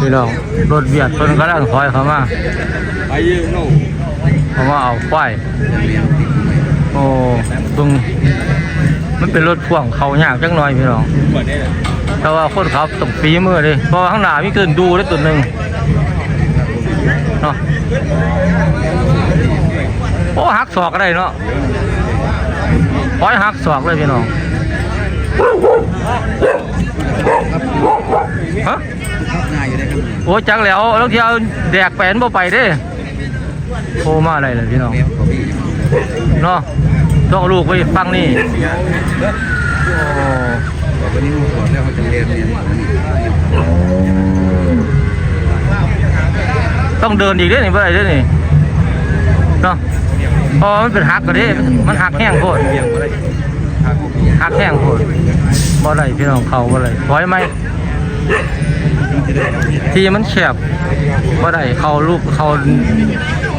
พี่น้องรถเบียดเพิ่นกำลังถอยเข้ามาไปยืมโน่เข้ามาเอาควายโอ้ตรงมันเป็นรถพ่วงเขายากจังหน่อยพี่น้องเปิดได้เลยแต่ว่าคนขับต้องฝีมือเลยเพราะว่าข้างหน้ามีเกินดูได้ตัวหนึ่งเนาะโอ้หักศอกอะไรเนาะปล่อยหักศอกเลยพี่น้องฮะ ง่ายอยู่ได้ครับโอ้จังแล้วแล้วเที่ยวแดกแปนบ่ไปเด้โทรมาอะไรเลยพี่น้องเมียของพี่เนาะต้องเอาลูกไปฟังนี่โอ้วันนี้มูสอนแล้วเขาจะเรียนเรียนต้องเดินอีกเด้อนี่บ่ได้เด้อนี่เนาะเพอมันเป็นหักก็เด้มันหักแห้งโพดเบียงอะไรทางของพี่หักแห้งโพดบ่ได้พี่น้องเขาบ่ได้ถอยไหม ที่มันแคบบ่ได้เขาลูกเขา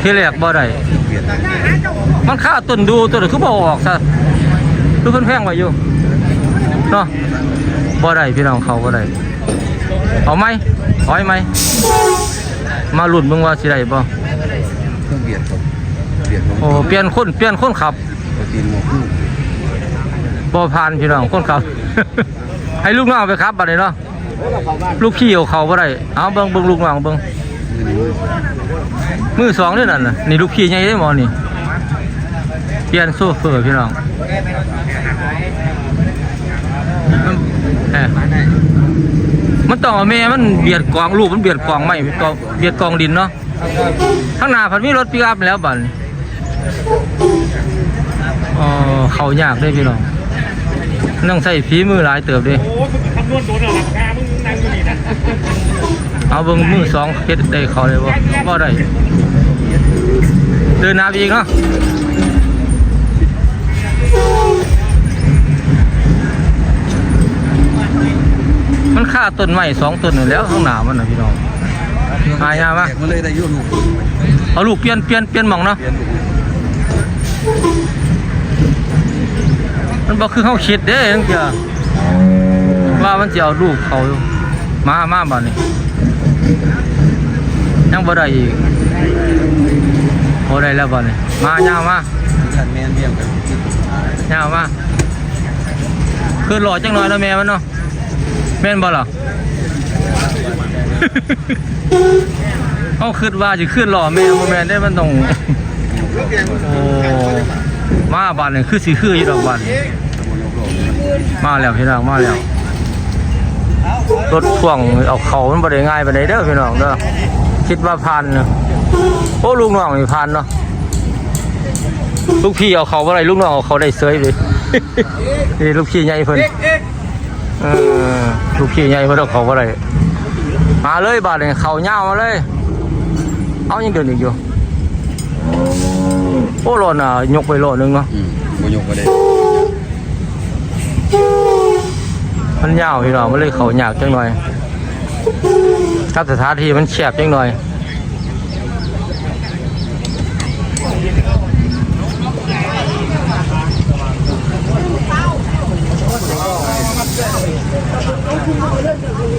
ที่แรกบ่ได้มันค่าต้นดูตัวนี้คือบ่ออกซะคือเพิ่นแพงไว้อยู่เนาะบ่ได้พี่น้องเขาบ่ได้เอาไหมถอยไหมมาหลุ้นเบิ่งว่าสิได้บ่เครื่องเบียดครับเบียดของโอ้เปลี่ยนคนเปลี่ยนคนขับบ่ผ่านพี่น้องคนขับ ให้ลูกน้องไปขับบัดนี้เนาะ ลูกพี่เอาเขาบ่ได้เอาเบิ่งเบิ่งลูกน้องเบิ่งมือสองเด้อนั่นน่ะนี่ลูกพี่ใหญ่เด้หมอนี่เปลี่ยนโซเฟอร์พี่น้องมันต้อเอาแม่มันเบียดกองลูกมันเบียดกองไม้กองเบียดกองดินเนาะข้างหน้าพันมีรถปิกอัพแล้วบันอ๋อเขายากด้อพี่น้องต้องใส่ฝีมือหลายเติบเด้โอ้มึงคำนวณโดนเหรอรา เอาเบิ่งมือสองเฮ็ดได้เขาเลยบ่บ่ได้เดินน้าไปอีกเนาะมันฆ่าต้นไม้สองต้นนี่แล้วข้างหน้ามันน่ะพี่น้องหายากปะแตกมาเลยได้ยุ่ลูกเอาลูกเปลี่ยนเปลี่ยนเปลี่ยนหมองเนาะมันบ่คือเฮาคิดเด้จังซี่ว่ามันสิเอาลูกเขา มามาบัดนี้ยังบ่ได้อีกบ่ได้แล้วบัดนี้มายาวมาชันแมนเบียงกันยาวมาคือหล่อจังหน่อยแล้วแม่มันเนาะแม่นบ่ล่ะเขาคิดว่าสิขึ้นหล่อแม่บ่แม่นได้มันต้องโอ้มาบ้านนี่คือสิคืออยู่ดอกบ้านนี่มาแล้วพี่น้องมาแล้ว รถพ่วงเอาเขามันบ่ได้ง่ายปานใดเด้อพี่น้องเด้อคิดว่าผ่านเนาะโอ้ลูกน้องนี่ผ่านเนาะลูกพี่เอาเขาบ่ได้ลูกน้องเอาเขาได้เสยไปนี่ลูกพี่ใหญ่เพิ่นเออลูกพี่ใหญ่เพิ่นเอาเขาบ่ได้มาเลยบาดนี่เขายาวมาเลย เอายังเดินอีกอยู่โอ้รอนอะยกไปรอหนึงเนาะอืมโมยกก็ได้ มันยาวพี่น้องมันเลยเขาหยากจังหน่อยถ้าสถานที่มันแคบจังหน่อย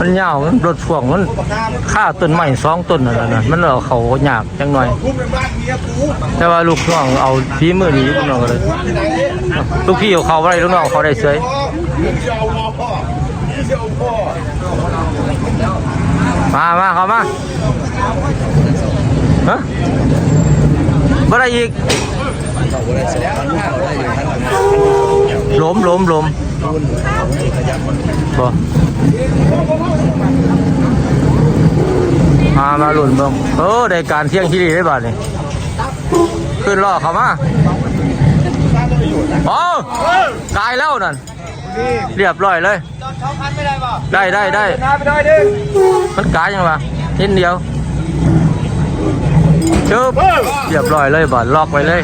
มันยาวมันรถพ่วงมันค่าต้นไม้สองต้นนั่นแหละนะมันเอาเขาหยากจังหน่อย แต่ว่าลูกน้องเอาฝีมือดีลูกน้องก็เลย ลูกพี่เอาเขาอะไรลูกน้องเขาได้เสย มามาเขามาฮะบ่ได้อีกล้มล้มล้มบ่มามาหลุนบ้งเออได้การเที่ยงที่ดีได้บ่านี่ขึ้นล่อเขามาโอ้ตายแล้วนั่น เรียบร้อยเลย ได้ได้ได้มันกายยังวะนิดเดียวชึบเรียบร้อยเลยบอดล็อกไว้เลย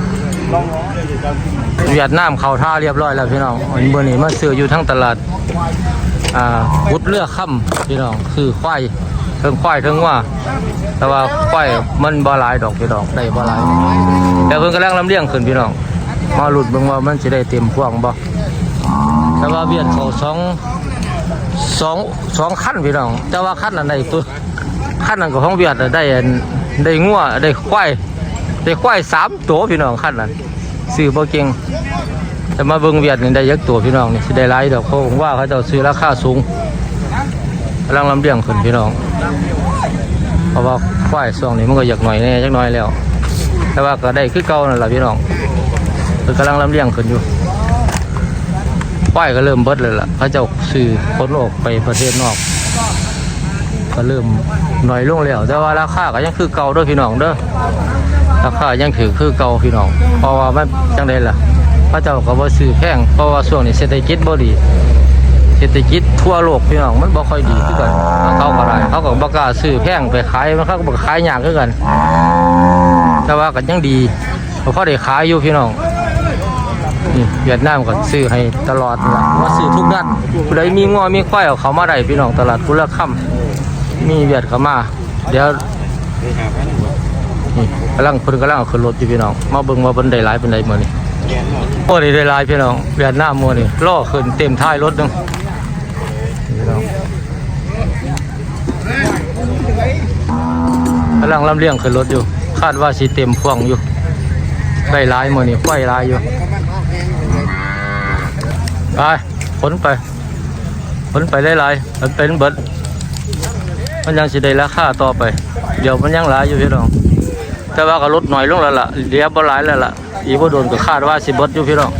เวียดนามเข้าท่าเรียบร้อยแล้วพี่น้องอันเบอร์นี้มาซื้ออยู่ทั้งตลาดอ่าพุดเลือกค่ำพี่น้องคือควายเทิงควายเทิงว่า แต่ว่าควายมันบ่หลายดอกพี่น้องได้บ่หลายแต่เพิ่นกำลังลำเลียงขึ้นพี่น้องมาหลุดเบิ่งว่ามันสิได้เต็มพวงบ่ แต่ว่าเวียดเขาสองสองสองขั้นพี่น้อง แต่ว่าขั้นนั้นได้ตัวขั้นนั้นก็ของเวียดได้ได้งัวได้ควายได้ควายสามตัวพี่น้องขั้นนั้นซื้อบ่เก่งแต่มาเบิ่งเวียดนี่ได้ยักตัวพี่น้องนี่ได้หลายดอกเพราผมว่าเขาจ้าซื้อราคาสูงกำลังลำเลียงขึ้นพี่น้อง เพราะว่าควายช่วงนี้มันก็อยากหน่อยแน่จักน่อยแล้ว แต่ว่าก็ได้คือเก่านั่นแหละพี่น้องกำลังลำเลียงขึ้นอยู่ ป้ายก็เริ่มเบิดเลยล่ะเขาเจ้าซื้อคนออกไปประเทศนอก ก็เริ่มหน่อยลงแล้วแต่ว่าราคาก็ยังคือเก่าเด้อพี่น้องเด้อราคายังถือคือเก่าพี่น้อง เพราะว่ามันจังไดล่ะเขาเจ้าก็บ่ซื้อแพงเพราะว่าช่วงนี้เศรษฐกิจบ่ดีเศรษฐกิจทั่วโลกพี่น้องมันบ่ค่อยดีคือกันเขาก็ได้เขาก็บ่กล้าซื้อแพงไปขายมันเขาก็บ่ขายยากคือกัน แต่ว่าก็ยังดีเพราะเขาได้ขายอยู่พี่น้อง นี่เวียดนามก็ซื้อให้ตลอดละว่าซื้อทุกนัดผู้ใดมีงอมีควายเอาเขามาได้พี่น้องตลาดกุละค่ำมีเวียดเขามาเดี๋ยวนี่กำลังเพิ่นกำลังเอาขึ้นรถอยู่พี่น้องมาเบิ่งว่าเพิ่นได้หลายเป็นใดมื้อนี้โอ้นี่ได้หลายพี่น้องเวียดนามมื้อนี้ล่อขึ้นเต็มท้ายรถหนึงนี่พี่น้องกำลังลำเลียงขึ้นรถอยู่ คาดว่าสิเต็มพ่วงอยู่ ได้หลายมือนี้ควายหลายอยู่ไปขนไปขนไปได้หลายมันเป็นเบิดมันยังสิได้ราคาต่อไป เดี๋ยวมันยังหลายอยู่พี่น้อง แต่ว่าก็ลดหน่อยลงแล้วล่ะเดี๋ยวบ่หลายแล้วล่ะอีกบ่โดนก็คาดว่าสิเบิดอยู่พี่น้อง